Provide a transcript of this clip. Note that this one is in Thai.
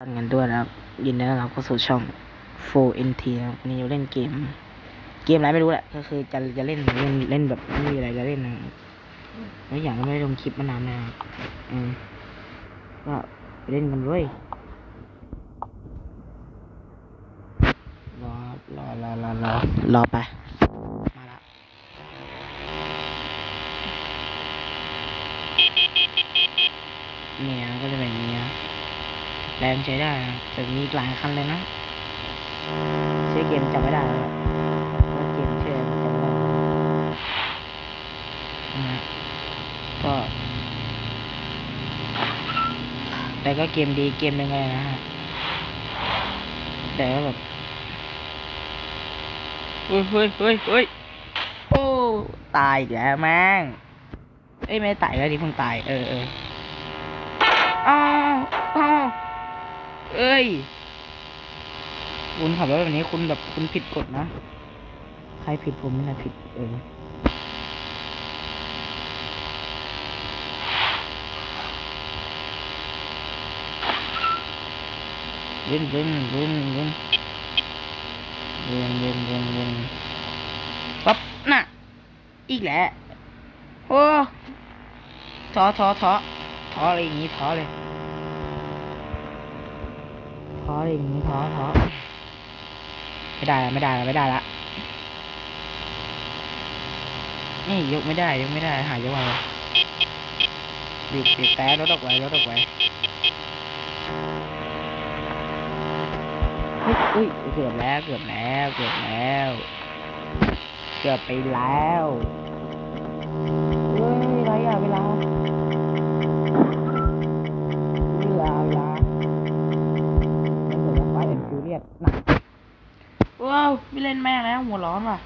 กันกันด้วยนะครับ ยินดีต้อนรับเข้าสู่ช่อง 4NT นะครับวันนี้เราเล่นเกม เกมอะไรไม่รู้แหละ ก็คือจะจะเล่นเล่นเล่นแบบไม่มีอะไรจะเล่นนะแล้วอย่างก็ไม่ได้ลงคลิปมานานนะครับอืมก็ไปเล่นกันด้วยรอรอรอรอรอรอไปมาละเนี่ยก็จะเป็นอย่างนี้นะ แรงใช้ได้นะแต่มีอีกหลายคันเลยนะชื่อเกมจำไม่ได้แล้วอะว่าเกมชื่ออะไรจำไม่ได้นะฮะก็ แต่ก็เกมดีเกมหนึ่งเลยนะฮะแต่ก็แบบเฮ้ยเฮ้ยเฮ้ยเฮ้ยโอ้ตายอีกแล้วแม่งเอ้ยไม่ได้ตายแล้วดิเพิ่งตาย เออเอออ้าวอ้าว เอ้ย คุณขับรถแบบนี้คุณแบบคุณผิดกฎนะ ใครผิดผมไม่ได้ผิดเองเว้นเว้นเว้นเว้นเว้นเว้นเว้นเว้นปั๊บน่ะ อีกแล้วโอ้ท้อท้อท้อท้ออะไรอย่างงี้ท้อเลย ท้ออะไรอย่างนี้ท้อท้อไม่ได้ละไม่ได้ละไม่ได้ละนี่ยกไม่ได้ยกไม่ได้หายยกมาเลยบีบบีบแต่รถออกไว้รถออกไว้เฮ้ยเฮ้ยเกือบแล้วเกือบแล้วเกือบแล้ว เกือบไปแล้วเฮ้ยไรอะเวลาเวลาเวลา มันเหมือนไฟ แอนฟิวเรียสหนักว้าวไม่เล่นแม่แล้วหัวร้อนว่ะ